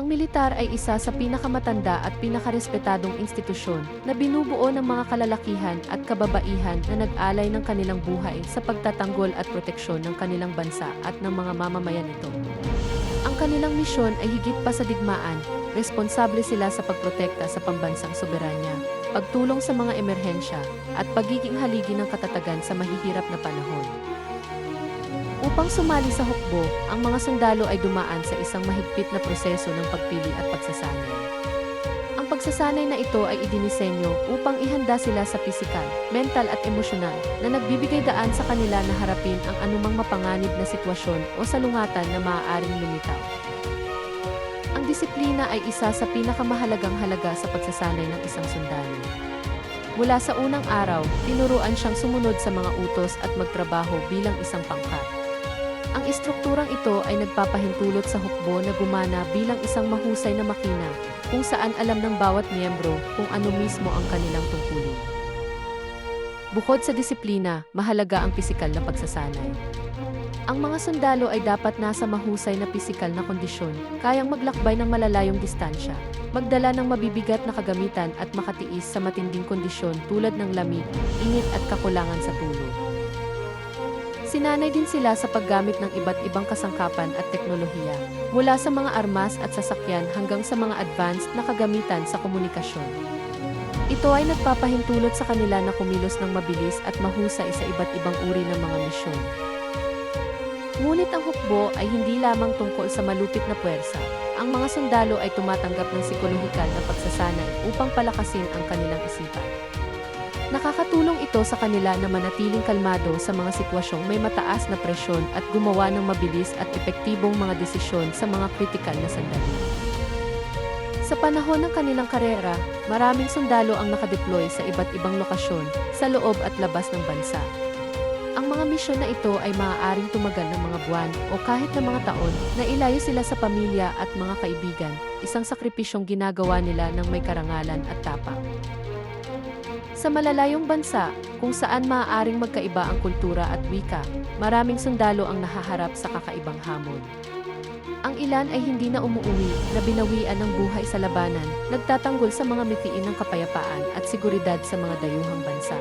Ang militar ay isa sa pinakamatanda at pinakarespetadong institusyon na binubuo ng mga kalalakihan at kababaihan na nag-alay ng kanilang buhay sa pagtatanggol at proteksyon ng kanilang bansa at ng mga mamamayan nito. Ang kanilang misyon ay higit pa sa digmaan, responsable sila sa pagprotekta sa pambansang soberanya, pagtulong sa mga emerhensya, at pagiging haligi ng katatagan sa mahihirap na panahon. Upang sumali sa hukbo, ang mga sundalo ay dumaan sa isang mahigpit na proseso ng pagpili at pagsasanay. Ang pagsasanay na ito ay idinisenyo upang ihanda sila sa pisikal, mental at emosyonal na nagbibigay daan sa kanila na harapin ang anumang mapanganib na sitwasyon o salungatan na maaaring lumitaw. Ang disiplina ay isa sa pinakamahalagang halaga sa pagsasanay ng isang sundalo. Mula sa unang araw, tinuruan siyang sumunod sa mga utos at magtrabaho bilang isang pangkat. Ang istrukturang ito ay nagpapahintulot sa hukbo na gumana bilang isang mahusay na makina kung saan alam ng bawat miyembro kung ano mismo ang kanilang tungkulin. Bukod sa disiplina, mahalaga ang pisikal na pagsasanay. Ang mga sundalo ay dapat nasa mahusay na pisikal na kondisyon, kayang maglakbay ng malalayong distansya, magdala ng mabibigat na kagamitan at makatiis sa matinding kondisyon tulad ng lamig, init at kakulangan sa tulog. Sinanay din sila sa paggamit ng iba't ibang kasangkapan at teknolohiya, mula sa mga armas at sasakyan hanggang sa mga advanced na kagamitan sa komunikasyon. Ito ay nagpapahintulot sa kanila na kumilos ng mabilis at mahusay sa iba't ibang uri ng mga misyon. Ngunit ang hukbo ay hindi lamang tungkol sa malupit na puwersa. Ang mga sundalo ay tumatanggap ng psikolohikal na pagsasanay upang palakasin ang kanilang isipan. Nakakatulong ito sa kanila na manatiling kalmado sa mga sitwasyong may mataas na presyon at gumawa ng mabilis at epektibong mga desisyon sa mga kritikal na sandali. Sa panahon ng kanilang karera, maraming sundalo ang nakadeploy sa iba't ibang lokasyon sa loob at labas ng bansa. Ang mga misyon na ito ay maaaring tumagal ng mga buwan o kahit na mga taon na ilayo sila sa pamilya at mga kaibigan, isang sakripisyong ginagawa nila ng may karangalan at tapang. Sa malalayong bansa, kung saan maaaring magkaiba ang kultura at wika, maraming sundalo ang nahaharap sa kakaibang hamon. Ang ilan ay hindi na umuuwi na binawian ng buhay sa labanan, nagtatanggol sa mga mitiin ng kapayapaan at seguridad sa mga dayuhang bansa.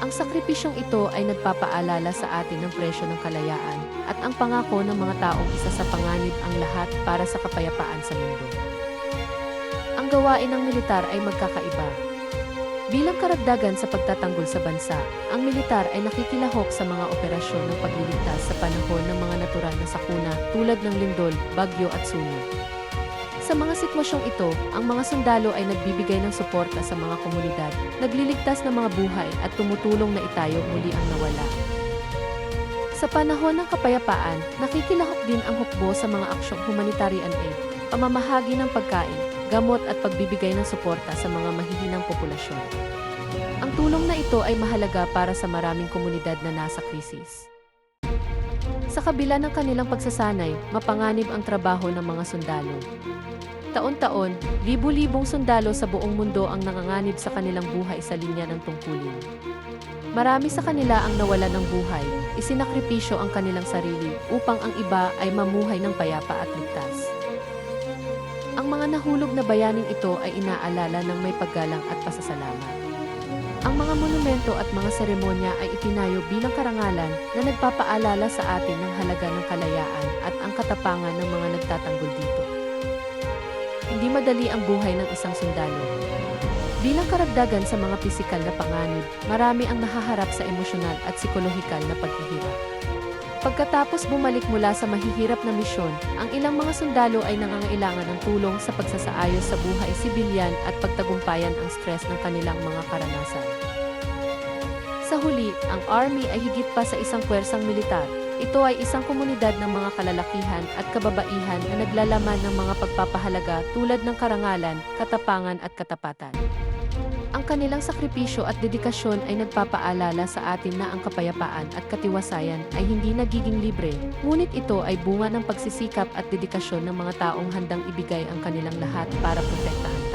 Ang sakripisyong ito ay nagpapaalala sa atin ng presyo ng kalayaan at ang pangako ng mga taong isa sa panganib ang lahat para sa kapayapaan sa mundo. Ang gawain ng militar ay magkakaiba. Bilang karagdagan sa pagtatanggol sa bansa, ang militar ay nakikilahok sa mga operasyon ng pagliligtas sa panahon ng mga natural na sakuna tulad ng lindol, bagyo at sunog. Sa mga sitwasyong ito, ang mga sundalo ay nagbibigay ng suporta sa mga komunidad, nagliligtas ng mga buhay at tumutulong na itayo muli ang nawala. Sa panahon ng kapayapaan, nakikilahok din ang hukbo sa mga aksyong humanitarian aid, pamamahagi ng pagkain, gamot at pagbibigay ng suporta sa mga mahihinang populasyon. Ang tulong na ito ay mahalaga para sa maraming komunidad na nasa krisis. Sa kabila ng kanilang pagsasanay, mapanganib ang trabaho ng mga sundalo. Taon-taon, libu-libong sundalo sa buong mundo ang nanganganib sa kanilang buhay sa linya ng tungkulin. Marami sa kanila ang nawalan ng buhay, isinakripisyo ang kanilang sarili upang ang iba ay mamuhay ng payapa at ligtas. Ang mga nahulog na bayaning ito ay inaalala ng may paggalang at pasasalamat. Ang mga monumento at mga seremonya ay itinayo bilang karangalan na nagpapaalala sa atin ng halaga ng kalayaan at ang katapangan ng mga nagtatanggol dito. Hindi madali ang buhay ng isang sundalo. Bilang karagdagan sa mga pisikal na panganib, marami ang nahaharap sa emosyonal at psikolohikal na paghihirap. Pagkatapos bumalik mula sa mahihirap na misyon, ang ilang mga sundalo ay nangangailangan ng tulong sa pagsasaayos sa buhay sibilyan at pagtagumpayan ang stress ng kanilang mga karanasan. Sa huli, ang Army ay higit pa sa isang puwersang militar. Ito ay isang komunidad ng mga kalalakihan at kababaihan na naglalaman ng mga pagpapahalaga tulad ng karangalan, katapangan at katapatan. Ang kanilang sakripisyo at dedikasyon ay nagpapaalala sa atin na ang kapayapaan at katiwasayan ay hindi nagiging libre, ngunit ito ay bunga ng pagsisikap at dedikasyon ng mga taong handang ibigay ang kanilang lahat para protektahan